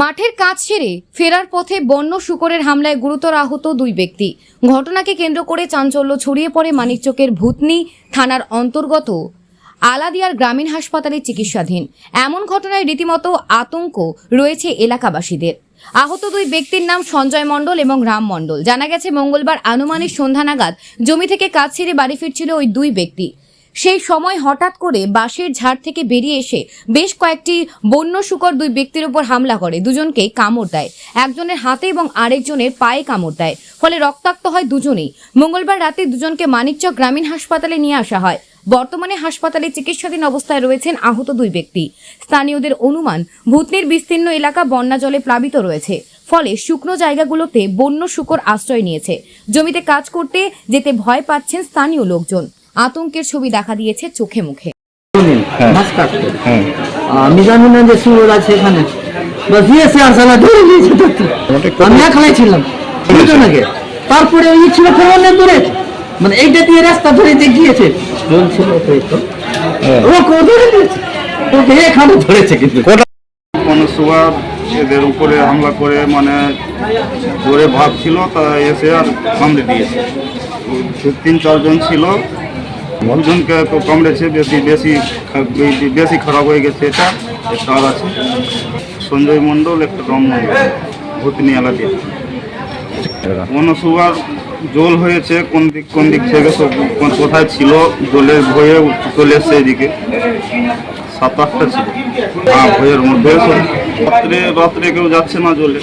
মাঠের কাজ সেরে ফেরার পথে বন্য শুকরের হামলায় গুরুতর আহত দুই ব্যক্তি। ঘটনাকে কেন্দ্র করে চাঞ্চল্য ছড়িয়ে পড়ে মানিকচকের ভূতনি থানার অন্তর্গত আলাদিয়ার গ্রামীণ হাসপাতালে চিকিৎসাধীন। এমন ঘটনায় রীতিমতো আতঙ্ক রয়েছে এলাকাবাসীদের। আহত দুই ব্যক্তির নাম সঞ্জয় মণ্ডল এবং রাম মণ্ডল। জানা গেছে, মঙ্গলবার আনুমানিক সন্ধ্যা নাগাদ জমি থেকে কাজ ছেড়ে বাড়ি ফিরছিল ওই দুই ব্যক্তি। সেই সময় হঠাৎ করে বাঁশের ঝাড় থেকে বেরিয়ে এসে বেশ কয়েকটি বন্য শুকর দুই ব্যক্তির উপর হামলা করে। দুজনকে কামড় দেয়। একজনের হাতে এবং আরেকজনের পায়ে কামড় দেয়। ফলে রক্তাক্ত হয় দুজনেই। মঙ্গলবার রাতে দুজনকে মানিকচক গ্রামীণ হাসপাতালে নিয়ে আসা হয়। বর্তমানে হাসপাতালে চিকিৎসাধীন অবস্থায় রয়েছেন আহত দুই ব্যক্তি। স্থানীয়দের অনুমান, ভূতনির বিস্তীর্ণ এলাকা বন্যা জলে প্লাবিত রয়েছে। ফলে শুকনো জায়গাগুলোতে বন্য শুকর আশ্রয় নিয়েছে। জমিতে কাজ করতে যেতে ভয় পাচ্ছেন স্থানীয় লোকজন। আতঙ্কের ছবি দেখা দিয়েছে চোখে মুখে। হ্যাঁ। হ্যাঁ। আমি জানি না যে সুর আছে এখানে। আমি একলাই ছিলাম। তারপরে ওই ছিল ফের অনেক দূরে। মানে এইটা দিয়ে রাস্তা ধরে যে গিয়েছে। হ্যাঁ। এখানে ধরেছে কিন্তু। এদের উপরে হামলা করে মানে জোরে ভাব ছিল তা এসে আর কামড়ে দিয়েছে। তিন চারজন ছিল। দুজনকে তো কামড়েছে বেশি বেশি বেশি- বেশি খারাপ হয়ে গেছে, এটা একটা আর আছে। সঞ্জয় মণ্ডল একটা রম মণ্ডল ভূতনি কোনো সুগার জল হয়েছে, কোন দিক কোন দিক থেকে কোথায় ছিল, জলের ভয়ে চলে এসছে এদিকে। সাত আটটা ছিল। হ্যাঁ ভয়ের মধ্যে। রাত্রে রাত্রে কেউ যাচ্ছে না জলে।